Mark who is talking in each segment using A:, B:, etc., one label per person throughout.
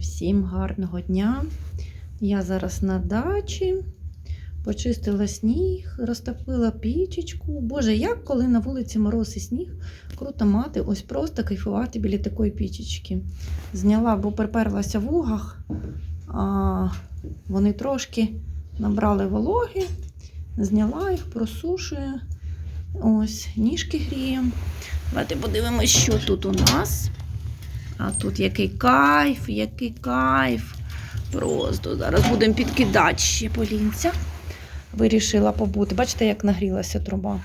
A: Всім гарного дня. Я зараз на дачі. Почистила сніг, розтопила пічечку. Боже, як коли на вулиці мороз і сніг, круто мати, ось просто кайфувати біля такої пічечки. Зняла, бо приперлася в угах, а вони трошки набрали вологи, зняла їх, просушую. Ось, ніжки грію. Давайте подивимось, що тут у нас. А тут який кайф, який кайф. Просто зараз будемо підкидати ще полінця. Вирішила побути. Бачите, як нагрілася труба.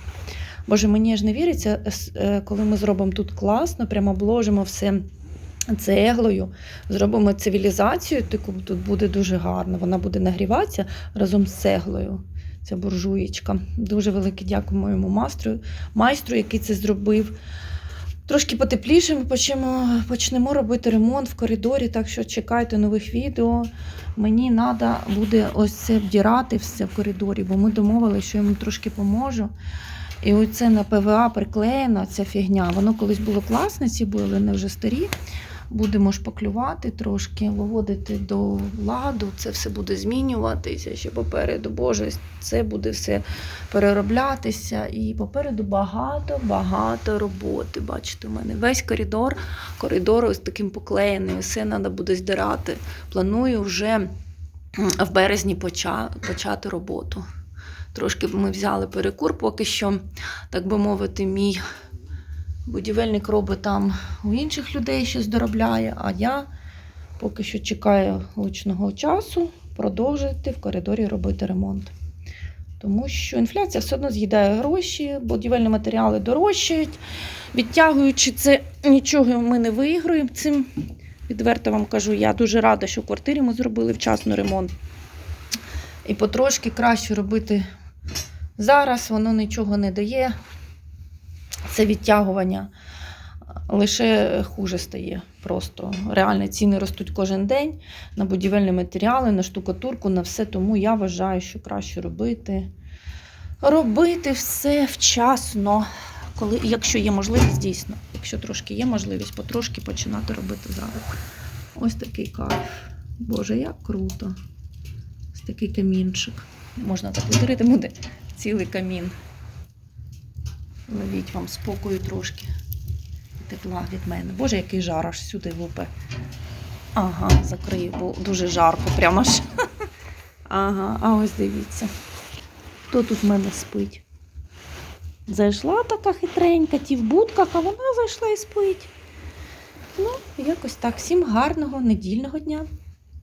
A: Боже, мені ж не віриться, е, коли ми зробимо тут класно, прямо обложимо все цеглою, зробимо цивілізацію, таку тут буде дуже гарно. Вона буде нагріватися разом з цеглою. Ця буржуєчка. Дуже велике дякую моєму майстру, майстру, який це зробив. Трошки потепліше ми почнемо, почнемо робити ремонт в коридорі, так що чекайте нових відео. Мені треба буде ось це вдірати все в коридорі, бо ми домовилися, що йому трошки поможу. І оце на ПВА приклеєна ця фігня. Воно колись було класне, ці були, вони вже старі. Будемо шпаклювати трошки, виводити до ладу. Це все буде змінюватися ще попереду. Боже, це буде все перероблятися. І попереду багато-багато роботи. Бачите, у мене весь коридор, коридор ось таким поклеєний, все треба буде здирати. Планую вже в березні почати роботу. Трошки ми взяли перекур, поки що, так би мовити, мій будівельник робить там у інших людей щось доробляє, а я поки що чекаю лучного часу продовжити в коридорі робити ремонт. Тому що інфляція все одно з'їдає гроші, будівельні матеріали дорожчають. Відтягуючи це, нічого ми не виграємо цим. Відверто вам кажу, я дуже рада, що в квартирі ми зробили вчасно ремонт. І потрошки краще робити зараз, воно нічого не дає. Це відтягування лише хуже стає. Просто реально ціни ростуть кожен день на будівельні матеріали, на штукатурку, на все. Тому я вважаю, що краще робити. Робити все вчасно, коли, якщо є можливість, дійсно. Якщо трошки є можливість, потрошки починати робити зараз. Ось такий кайф. Боже, як круто. Ось такий камінчик. Можна так буде цілий камін. Ловіть вам спокою трошки. Тепла від мене. Боже, який жар аж сюди лупе. Ага, закрию, бо дуже жарко, прямо ж. Ага, а ось дивіться. Хто тут в мене спить? Зайшла така хитренька, ті в будках, а вона зайшла і спить. Ну, якось так. Всім гарного недільного дня.